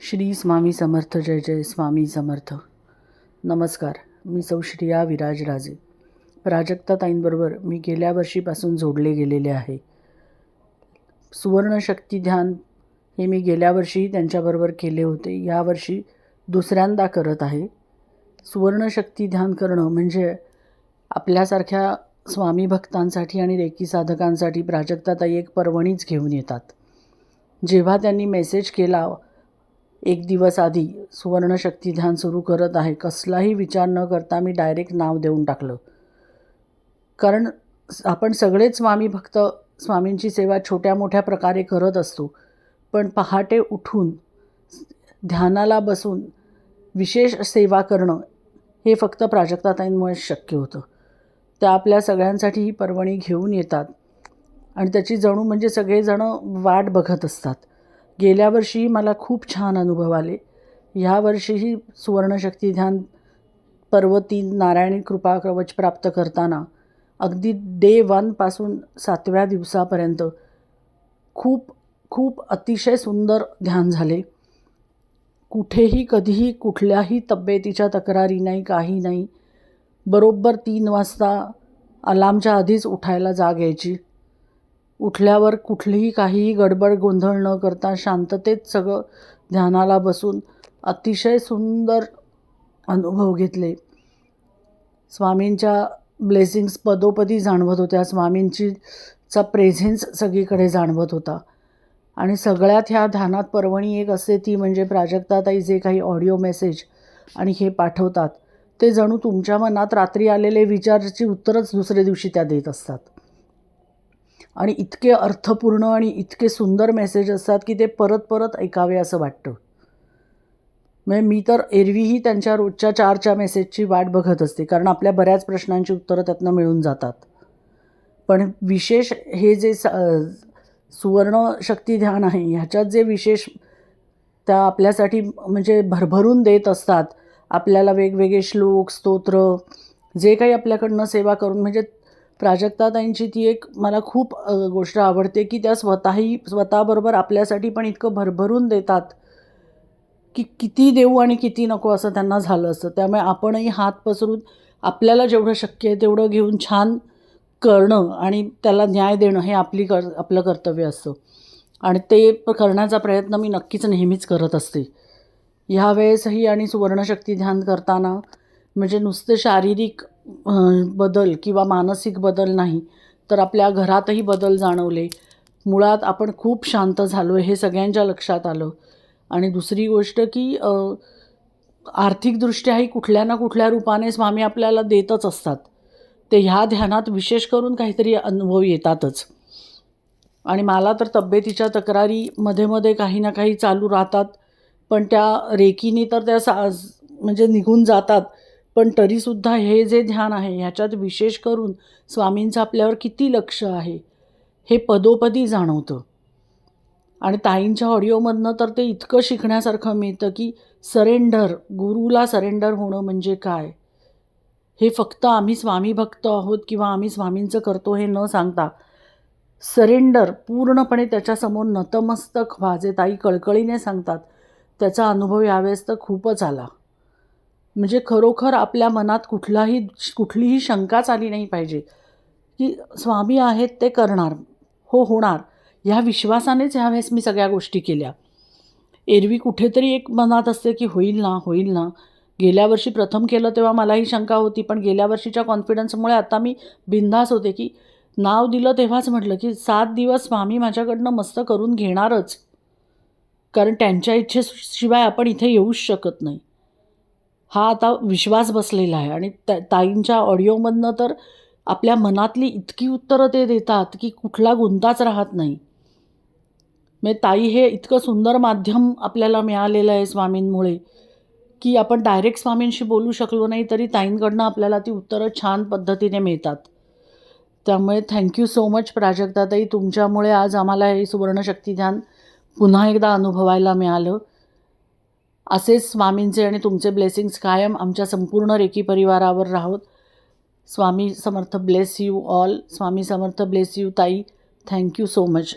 श्री स्वामी समर्थ जय जय स्वामी समर्थ. नमस्कार मी सौ श्रिया विराजराजे. प्राजक्ताताईंबरोबर मी गेल्या वर्षीपासून जोडले गेलेले आहे. सुवर्णशक्ती ध्यान हे मी गेल्या वर्षीही त्यांच्याबरोबर केले होते. यावर्षी दुसऱ्यांदा करत आहे. सुवर्णशक्ती ध्यान करणं म्हणजे आपल्यासारख्या स्वामी भक्तांसाठी आणि रेकी साधकांसाठी प्राजक्ताताई एक पर्वणीच घेऊन येतात. जेव्हा त्यांनी मेसेज केला एक दिवस आधी सुवर्णशक्ती ध्यान सुरू करत आहे. कसलाही विचार न करता मी डायरेक्ट नाव देऊन टाकलं. कारण आपण सगळेच स्वामी भक्त स्वामींची सेवा छोट्या मोठ्या प्रकारे करत असतो. पण पहाटे उठून ध्यानाला बसून विशेष सेवा करणं हे फक्त प्राजक्ताताईंमुळेच शक्य होतं. त्या आपल्या सगळ्यांसाठी ही पर्वणी घेऊन येतात आणि त्याची जणू म्हणजे सगळेजणं वाट बघत असतात. गेल्या वर्षीही मला खूप छान अनुभव आले. ह्या वर्षीही सुवर्णशक्ती ध्यान पर्व तीन नारायणी कृपा कवच प्राप्त करताना अगदी डे वनपासून सातव्या दिवसापर्यंत खूप खूप अतिशय सुंदर ध्यान झाले. कुठेही कधीही कुठल्याही तब्येतीच्या तक्रारी नाही काही नाही. बरोबर तीन वाजता अलामच्या आधीच उठायला जाग यायची. उठल्यावर कुठलीही काहीही गडबड गोंधळ न करता शांततेत सगळं ध्यानाला बसून अतिशय सुंदर अनुभव घेतले. स्वामींच्या ब्लेसिंग्स पदोपदी जाणवत होत्या. स्वामींची चा प्रेझेन्स सगळीकडे जाणवत होता. आणि सगळ्यात ह्या ध्यानात पर्वणी एक असते ती म्हणजे प्राजक्ताताई जे काही ऑडिओ मेसेज आणि हे पाठवतात ते जणू तुमच्या मनात रात्री आलेले विचारची उत्तरच दुसऱ्या दिवशी त्या देत असतात. आणि इतके अर्थपूर्ण आणि इतके सुंदर मेसेज असतात की ते परत परत ऐकावे असं वाटतं. म्हणजे मी तर एरवीही त्यांच्या रोजच्या चारच्या मेसेजची वाट बघत असते कारण आपल्या बऱ्याच प्रश्नांची उत्तरं त्यातनं मिळून जातात. पण विशेष हे जे स सुवर्ण शक्ती ध्यान आहे ह्याच्यात जे विशेष त्या आपल्यासाठी म्हणजे भरभरून देत असतात आपल्याला वेगवेगळे श्लोक स्तोत्र जे काही आपल्याकडनं सेवा करून म्हणजे प्राजक्ताताईंची ती एक मला खूप गोष्ट आवडते की त्या स्वतःही स्वतःबरोबर आपल्यासाठी पण इतकं भरभरून देतात की किती देऊ आणि किती नको असं त्यांना झालं असतं. त्यामुळे आपणही हात पसरून आपल्याला जेवढं शक्य आहे तेवढं घेऊन छान करणं आणि त्याला न्याय देणं हे आपली कर आपलं कर्तव्य असतं. आणि ते करण्याचा प्रयत्न मी नक्कीच नेहमीच करत असते. ह्या वेळेसही आणि सुवर्णशक्ती ध्यान करताना म्हणजे नुसते शारीरिक बदल किंवा मानसिक बदल नाही तर आपल्या घरातही बदल जाणवले. मुळात आपण खूप शांत झालो हे सगळ्यांच्या लक्षात आलं. आणि दुसरी गोष्ट की आर्थिकदृष्ट्याही कुठल्या ना कुठल्या रूपाने स्वामी आपल्याला देतच असतात. ते ह्या ध्यानात विशेष करून काहीतरी अनुभव येतातच. आणि मला तर तब्येतीच्या तक्रारी मध्ये मध्ये काही ना काही चालू राहतात पण त्या रेकीनी तर त्या सा म्हणजे निघून जातात. पण तरीसुद्धा हे जे ध्यान आहे ह्याच्यात विशेष करून स्वामींचं आपल्यावर किती लक्ष आहे हे पदोपदी जाणवतं. आणि ताईंच्या ऑडिओमधनं तर ते इतकं शिकण्यासारखं मिळतं की सरेंडर गुरुला सरेंडर होणं म्हणजे काय? हे फक्त आम्ही स्वामी भक्त आहोत किंवा आम्ही स्वामींचं करतो हे न सांगता सरेंडर पूर्णपणे त्याच्यासमोर नतमस्तक व्हा जे ताई कळकळीने सांगतात. त्याचा अनुभव यावेळेस तर खूपच आला. म्हणजे खरोखर आपल्या मनात कुठलाही कुठलीही शंकाच आली नाही पाहिजे. की स्वामी आहेत ते करणार हो होणार. ह्या विश्वासानेच ह्यावेळेस मी सगळ्या गोष्टी केल्या. एरवी कुठेतरी एक मनात असते की होईल ना होईल ना. गेल्या वर्षी प्रथम केलं तेव्हा मलाही शंका होती पण गेल्या वर्षीच्या कॉन्फिडन्समुळे आता मी बिंदास होते की नाव दिलं तेव्हाच म्हटलं की सात दिवस स्वामी माझ्याकडनं मस्त करून घेणारच. कारण त्यांच्या इच्छेशिवाय आपण इथे येऊच शकत नाही. हा आता विश्वास बसलेला आहे. आणि त्या ताईंच्या ऑडिओमधनं तर आपल्या मनातली इतकी उत्तरं ते देतात की कुठला गुंताच राहत नाही. म्हणजे ताई हे इतकं सुंदर माध्यम आपल्याला मिळालेलं आहे स्वामींमुळे की आपण डायरेक्ट स्वामींशी बोलू शकलो नाही तरी ताईंकडनं आपल्याला ती उत्तरं छान पद्धतीने मिळतात. त्यामुळे थँक्यू सो मच प्राजक्ताताई. तुमच्यामुळे आज आम्हाला हे सुवर्णशक्ती ध्यान पुन्हा एकदा अनुभवायला मिळालं. असेच स्वामींचे आणि तुमचे ब्लेसिंग्स कायम आमच्या संपूर्ण रेकी परिवारावर राहोत. Swami Samarth bless you all. Swami Samarth bless you ताई. Thank you so much.